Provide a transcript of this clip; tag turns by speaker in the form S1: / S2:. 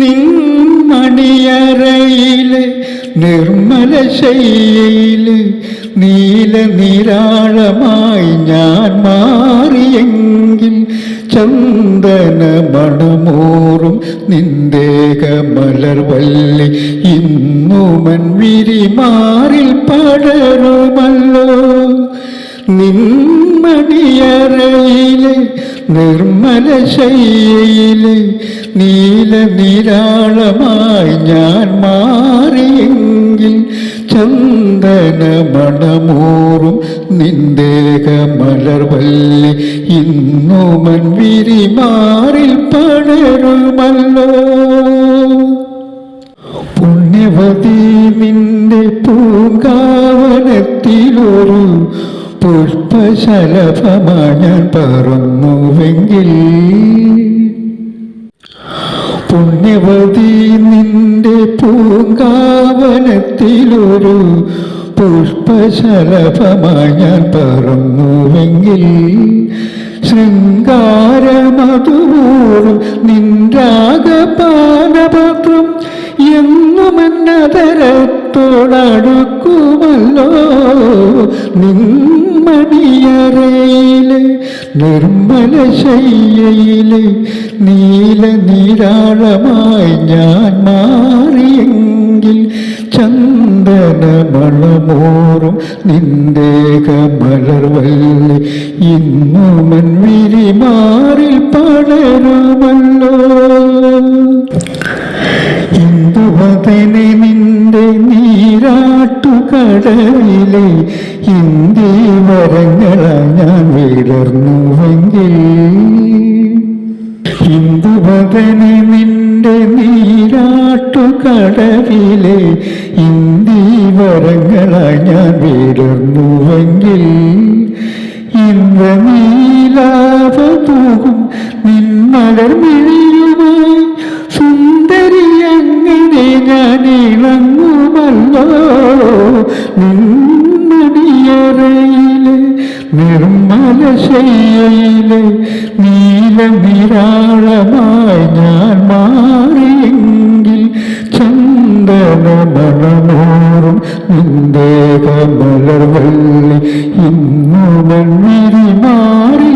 S1: നിൻമണിയറയിലെ നിർമ്മല ശൈലിയിൽ നീല നിരാളമായി ഞാൻ മാറിയെങ്കിൽ ചന്ദന മണമോറും നിന്ദേക മലർവല്ലി ഇന്നുമൻ വിരിമാറിൽ പടരുമല്ലോ. നിൻമണിയറയിലെ നിർമ്മല ശൈലിയിലെ നീല നിരാളമായി ഞാൻ മാറിയെങ്കിൽ ചന്ദന മണമൂറും നിന്ദേക മലർവല്ലി ഇന്നുമൻ വിരിമാറിൽ പടരുമല്ലോ. പുണ്യവതി നിന്റെ പൂങ്കാവനത്തിലൊരു പുഷ്പശലഭമായി ഞാൻ പറന്നുവെങ്കിൽ പുണ്യവതി നിന്റെ പൂങ്കാവനത്തിലൊരു പുഷ്പശലഭമായി ഞാൻ പറന്നുവെങ്കിൽ ശൃംഗാരമതുപോലും നിൻരാഗപാനപാത്രം എന്നും നിമ്മടിയറയിലെ നിർമ്മല ശയ്യയിലെ നീല നീരാഴമായി ഞാൻ മാറിയെങ്കിൽ ചന്ദന മണമോറും നിന്ദേക മലർവല്ലി ഇന്നുമൻ വിരിമാറിൽ പടരുമല്ലോ നീരാട്ടുകടലിലെ ഇന്ത്യ മരങ്ങളെ ഞാൻ വിടർന്നുവെങ്കിൽ ഇന്ദുവതനെ നിന്റെ നീരാട്ടുകടലിലെ ഇന്ത്യ മരങ്ങളെ ഞാൻ വിടർന്നുവെങ്കിൽ ഇന്ദ്രനീലാപതൂകും നിന്മലർമിഴിയുമായി നിന്മണിയറയിലെ നിർമ്മല ശയ്യയിലെ നീല നിരാളമായി ഞാൻ മാറിയെങ്കിൽ ചന്ദന മണമോറും നിന്ദേക മലർവല്ലി ഇന്നു മണ്ണിരി മാറി